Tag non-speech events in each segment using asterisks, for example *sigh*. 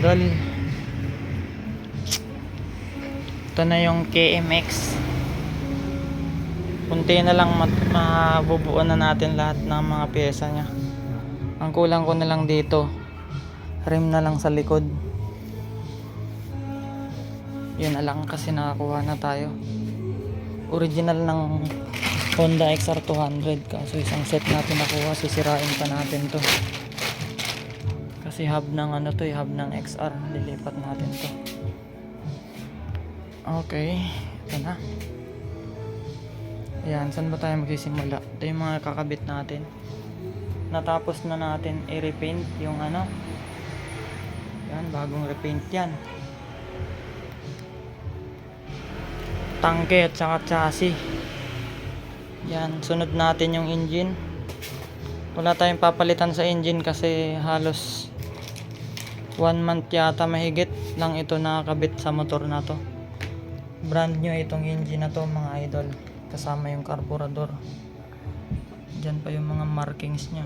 idol. Ito na yung KMX. Kunti na lang mabubuo na natin lahat ng mga pyesa niya. Ang kulang ko na lang dito, rim na lang sa likod. Yun na lang kasi nakakuha na tayo. Original ng Honda XR200 kaso isang set natin nakuha sisirain pa natin to kasi hub ng ano to eh, hub ng XR lilipat natin to. Okay. Ito na. Ayan saan ba tayo magsisimula? Ito yung mga kakabit natin. Natapos na natin i-repaint yung ano. Yan bagong repaint yan. Tangke at saka chassis. Yan, sunod natin yung engine. Wala tayong papalitan sa engine kasi halos one month yata mahigit lang ito nakakabit sa motor na to. Brand new itong engine na to mga idol. Kasama yung carburetor. Diyan pa yung mga markings niya.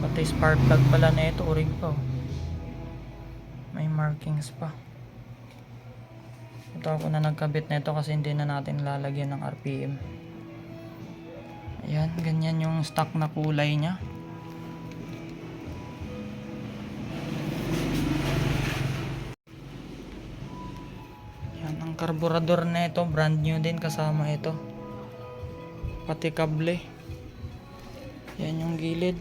Pati spark plug pala na ito, urig pa. oh. May markings pa. Ito ako na nagkabit na ito kasi hindi na natin lalagyan ng RPM. Ayan, ganyan yung stock na kulay niya. Karburador na ito, brand new din kasama ito. Pati kable. Yan yung gilid.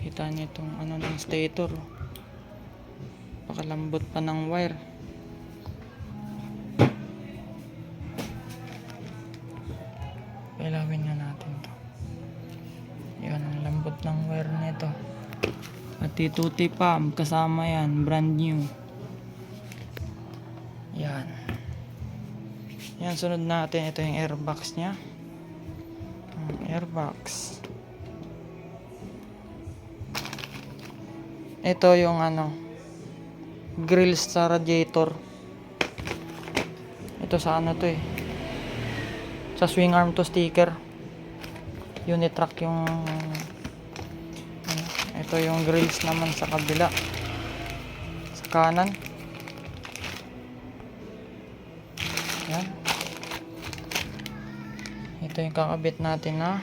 Kita niyo itong ano ng stator. Pakalambot pa ng wire. Pati tuti pump kasama yan, brand new. Yan. Yan sunod natin ito yung airbox niya. Ang airbox. Ito yung ano, grills sa radiator. Ito sa ano to eh. Sa swing arm to sticker. Unitrack yung ito yung grills naman sa kabila. Sa kanan. Yan. Ito yung kakabit natin na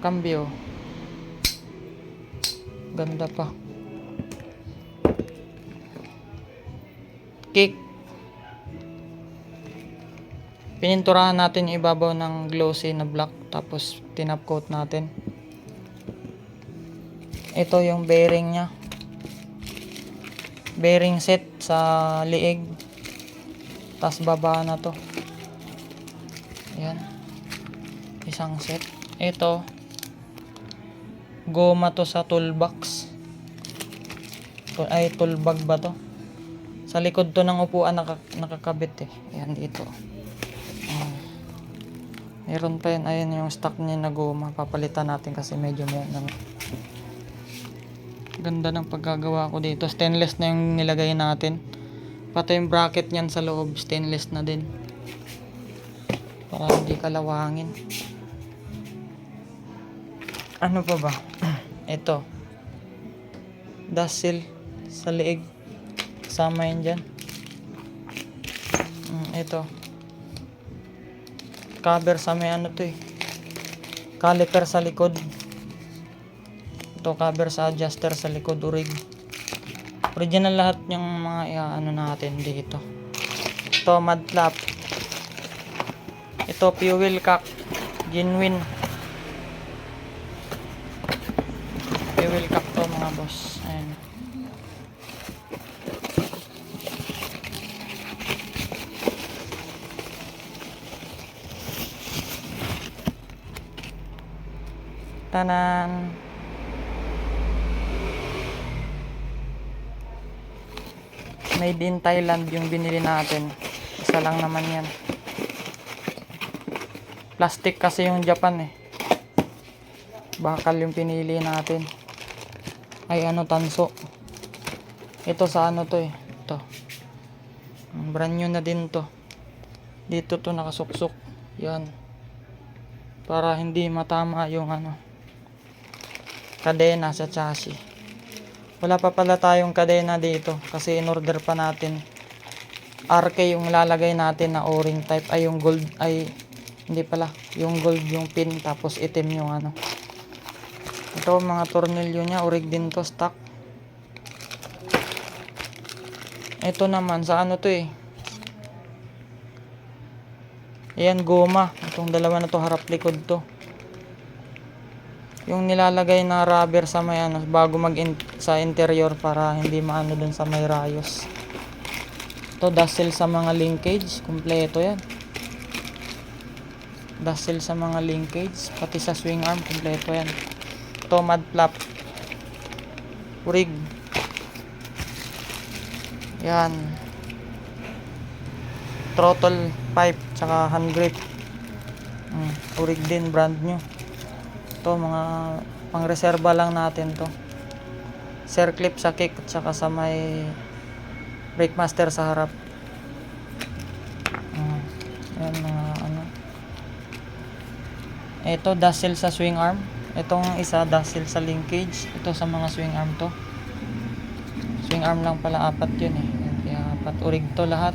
cambio. Ganda pa. Kick. Pininturahan natin yung ibabaw ng glossy na black tapos tinap coat natin. Ito yung bearing niya. Bearing set sa liig. Tapos baba na to. Ayan. Isang set. Ito. Goma to sa toolbox. To- Ay, toolbag ba to? Sa likod to ng upuan naka, nakakabit eh. Ayan dito. Meron pa yun. Ayan yung stock niya na goma. Papalitan natin kasi medyo nang Ganda ng paggagawa ko dito. Stainless na yung nilagay natin. Pati yung bracket niyan sa loob, stainless na din. Para hindi kalawangin. Ano pa ba? *clears throat* Ito. Seal sa liig. Kasama yun dyan. Mm, ito. Cover sa may ano to eh. Caliper sa likod. Ito cover sa adjuster sa likod urig. Original lahat yung mga ano natin dito. Ito mud flap. Ito fuel cock. Genuine. Fuel cap to mga boss. Ayan. Tanan. Made in Thailand yung binili natin. Isa lang naman yan. Plastic kasi yung Japan eh. Bakal yung pinili natin. Ay ano tanso. Ito sa ano to eh. Ito. Brand new na din to. Dito to nakasuksok. Yan. para hindi matama yung ano kadena sa chassis. Wala pa pala tayong kadena dito kasi in order pa natin. RK yung lalagay natin na o-ring type. Ay yung gold ay hindi pala. Yung gold yung pin tapos itim yung ano. Ito mga tornilyo niya orig din to stock. Ito naman sa ano to eh. Ayan, goma. Itong dalawa na to, harap likod to. Yung nilalagay na rubber sa may ano, bago mag in, sa interior para hindi maano dun sa may rayos. To dustle sa mga linkage, kumpleto yan. Dustle sa mga linkage, pati sa swing arm, kumpleto yan. To mud flap. Rig. Yan. Throttle pipe, tsaka hand grip. Mm, urig din, brand new. To mga pang reserva lang natin to. Circlip sa kick at saka sa may brake master sa harap. Mm, yan mga ano. Ito dazzle sa swing arm. Itong isa dazzle sa linkage. Ito sa mga swing arm to. Swing arm lang pala apat yun eh. Kaya apat urig to lahat.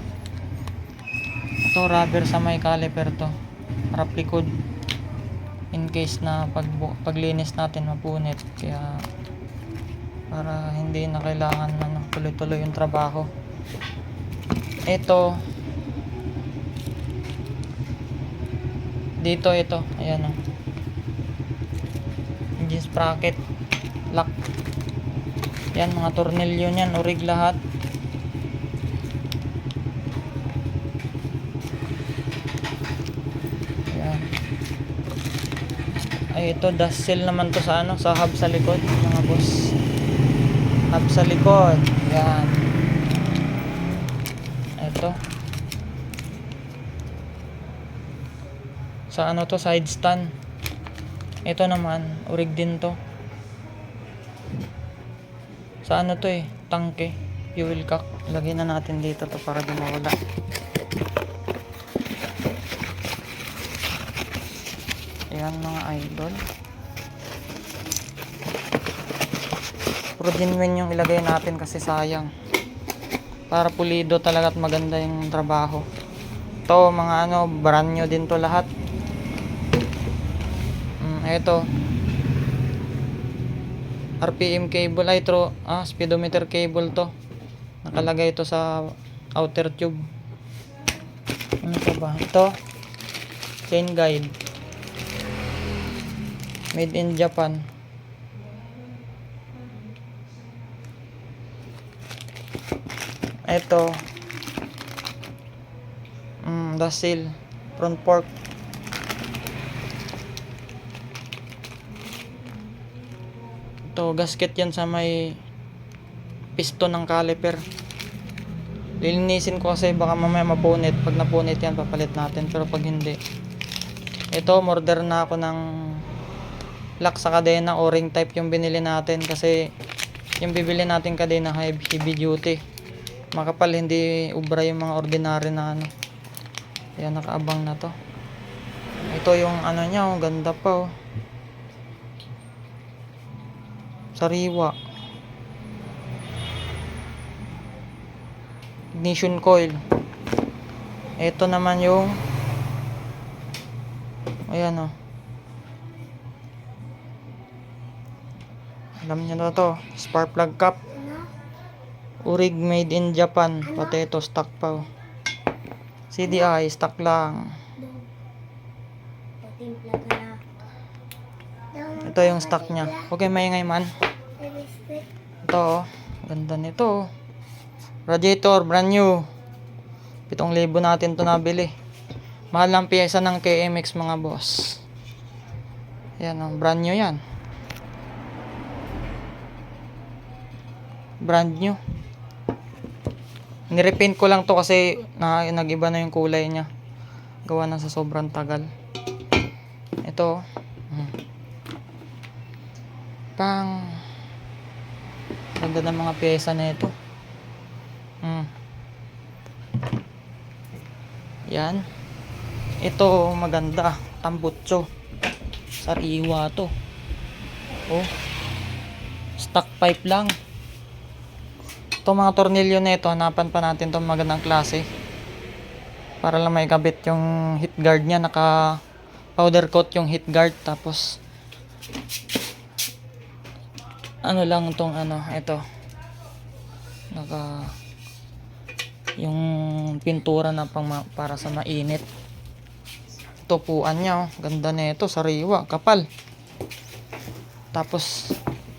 Ito rubber sa may caliper to. Harap likod. In case na pag paglinis natin mapunit. Kaya para hindi na kailangan ano, tuloy-tuloy yung trabaho. Ito dito ito, ayan o. Engine sprocket, lock. Yan mga tornilyo niyan, urig lahat. Ay ito dust seal naman to sa ano, sa hub sa likod, mga boss. Hub sa likod. Yan. Ito. Sa ano to, side stand. Ito naman, urig din to. Sa ano to eh, tangke, fuel cock. Lagyan na natin dito to para di Ayan mga idol. Puro genuine yung ilagay natin kasi sayang. Para pulido talaga at maganda yung trabaho. To mga ano, brand new din to lahat. Mm, eto. RPM cable ay tro, ah, speedometer cable to. Nakalagay ito sa outer tube. Ano pa ba? Ito. Chain guide. Made in Japan. Ito. Mm, dasil. Front fork. Ito, gasket yan sa may piston ng caliper. Lilinisin ko kasi baka mamaya mapunit. Pag napunit yan, papalit natin. Pero pag hindi. Ito, order na ako ng lock sa kadena o ring type yung binili natin kasi yung bibili natin kadena heavy, heavy duty. Makapal hindi ubra yung mga ordinary na ano. Yan nakaabang na to. Ito yung ano niya oh, ganda pa oh. Sariwa. Ignition coil. Ito naman yung ayan oh Alam niyo na to, spark plug cap. Urig made in Japan. Pati ito, stock pa. oh. CDI, stock lang. Ito yung stock niya. Okay, maingay man. Ito, oh. Ganda nito. oh. Radiator, brand new. 7,000 natin to nabili. Mahal ng pyesa ng KMX mga boss. Yan, oh, brand new yan. Brand new. Nirepaint ko lang to kasi na, nag-iba na yung kulay niya. Gawa na sa sobrang tagal. Ito. Hmm. Pang. Ganda ng mga pyesa na ito. Hmm. Yan. Ito maganda. Tambutso. Sariwa to. Oh. Stock pipe lang. Ito mga tornilyo nito, hanapan pa natin itong magandang klase. Para lang may kabit yung heat guard niya, naka powder coat yung heat guard tapos ano lang tong ano, ito. Naka yung pintura na pang para sa mainit. Tupuan niya, oh. ganda nito, sariwa, kapal. Tapos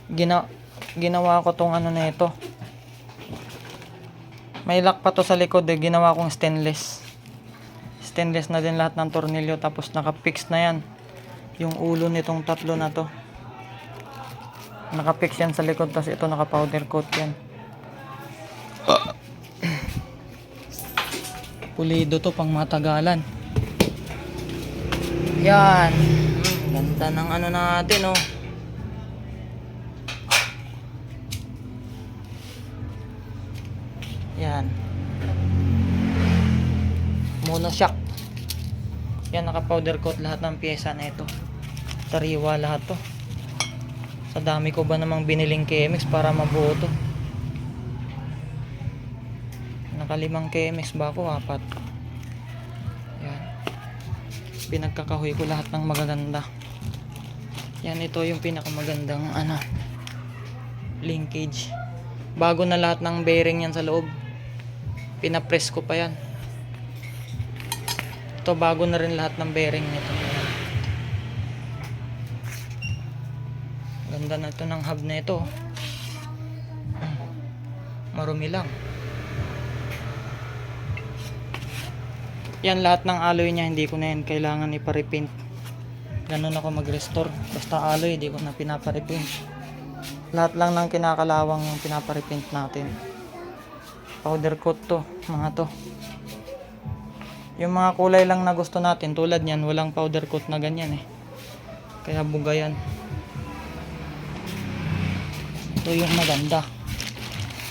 gina ginawa ko tong ano nito. May lock pa to sa likod eh, ginawa kong stainless. Stainless na din lahat ng tornilyo tapos naka-fix na yan. Yung ulo nitong tatlo na to. Naka-fix yan sa likod tapos ito naka-powder coat yan. *coughs* Pulido to pang matagalan. Yan. Ganda ng ano natin oh. Yan. Monoshock. Yan, naka-powder coat lahat ng pyesa na ito. Sariwa lahat to. Sa dami ko ba namang biniling KMX para mabuo to? Nakalimang KMX ba ako? Apat. Yan. Pinagkakahoy ko lahat ng magaganda. Yan, ito yung pinakamagandang ano, linkage. Bago na lahat ng bearing yan sa loob. Pinapress ko pa yan. Ito bago na rin lahat ng bearing nito. Ganda na ito ng hub na ito. Marumi lang. Yan lahat ng alloy niya hindi ko na yan kailangan ipa-repaint. Ganun ako mag-restore. Basta alloy hindi ko na pinapa-repaint. Lahat lang ng kinakalawang yung pinapa-repaint natin. Powder coat to, mga to. Yung mga kulay lang na gusto natin, tulad niyan, walang powder coat na ganyan eh. Kaya buga yan. Ito yung maganda.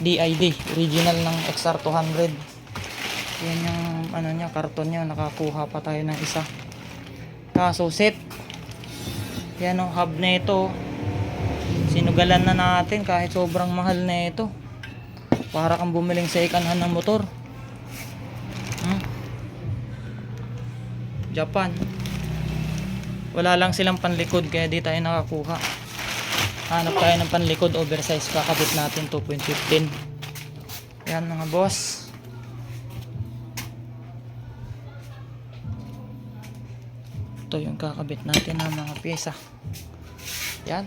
DID, original ng XR200. Yan yung ano niya, karton niya, nakakuha pa tayo ng isa. Kaso set. Yan ang hub na ito. Sinugalan na natin kahit sobrang mahal na ito. Para kang bumiling sa ikanhan ng motor. Hmm? Japan. Wala lang silang panlikod kaya di tayo nakakuha. Hanap tayo ng panlikod oversize kakabit natin 2.15. Yan mga boss. Ito yung kakabit natin ng mga pyesa. Yan.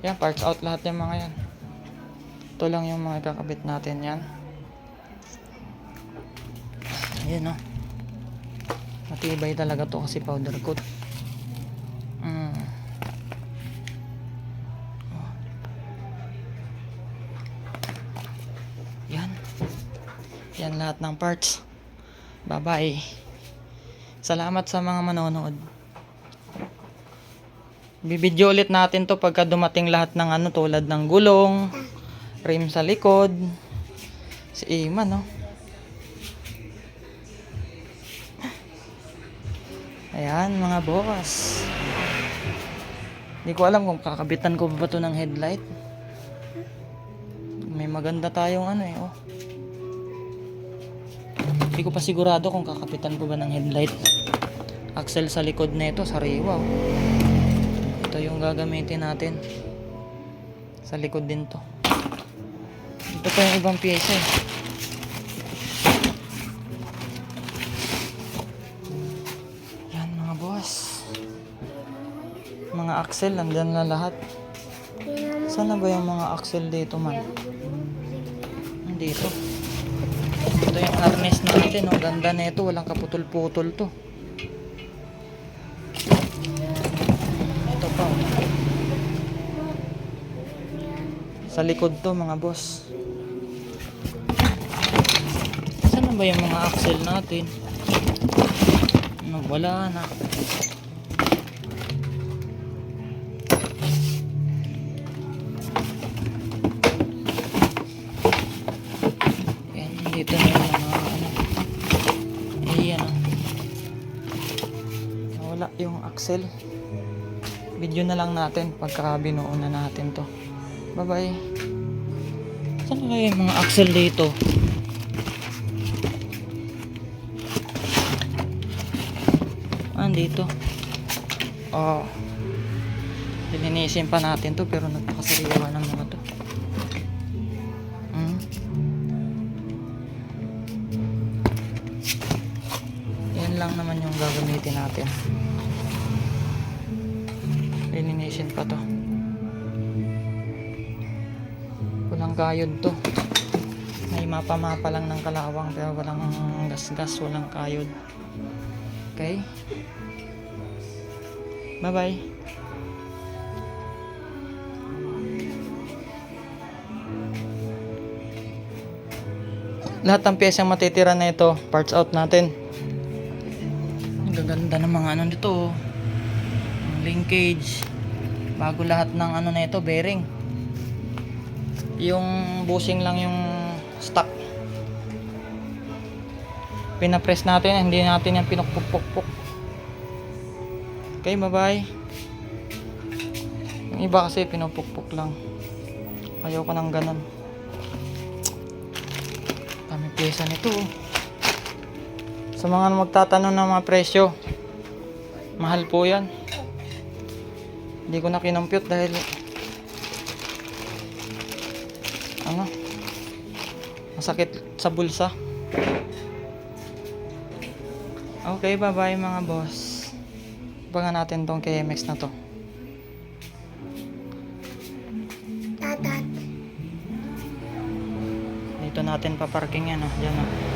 Yan, parts out lahat yung mga yan. Ito lang yung mga kakabit natin yan. Ayan o. Matibay talaga to kasi powder coat. Mm. Oh. Yan. Yan lahat ng parts. Bye-bye. Salamat sa mga manonood. Bibidyo ulit natin to pagka dumating lahat ng ano tulad ng gulong, rim sa likod. Si Iman, no? Ayan, mga boss. Hindi ko alam kung kakabitan ko ba to ng headlight. May maganda tayong ano eh, oh. Hindi ko pa sigurado kung kakapitan ko ba ng headlight. Axle sa likod na ito, sariwa. Oh. Ito yung gagamitin natin. Sa likod din to. Ito yung ibang pyesa eh. Yan mga boss. Mga axle, nandyan na lahat. Saan na ba yung mga axle dito man? Dito. Ito yung harness natin. Ang ganda na ito. Walang kaputol-putol to. Ito pa. oh. Sa likod to mga boss. Ba yung mga axle natin? Ano, wala na. Yan, dito na yung mga ano. Ayan. Nawala yung axle. video na lang natin pagka binuo na natin to. Bye bye. Saan kaya yung mga axle dito? Dito. Oh. Lininisin pa natin to pero nagpakasariwa ng mga to. Hmm. Yan lang naman yung gagamitin natin. Lininisin pa to. Walang kayod to. May mapa-mapa lang ng kalawang pero walang gas-gas, walang kayod. Okay? Bye-bye. Lahat ng piyesang matitira na ito, parts out natin. Ang gaganda ng mga ano nito. oh. Linkage. Bago lahat ng ano na ito, bearing. Yung bushing lang yung stock. Pinapress natin, hindi natin yan pinukpuk-puk-puk. Okay, bye-bye. Yung iba kasi pinupukpuk lang. Ayaw ko ng ganun. Dami pyesa nito. oh. Sa mga magtatanong ng mga presyo, mahal po yan. Hindi ko na kinompute dahil ano masakit sa bulsa. Okay, bye-bye mga boss. Abangan natin tong KMX na to. Tatat. Dito natin paparking yan, oh. Diyan, oh.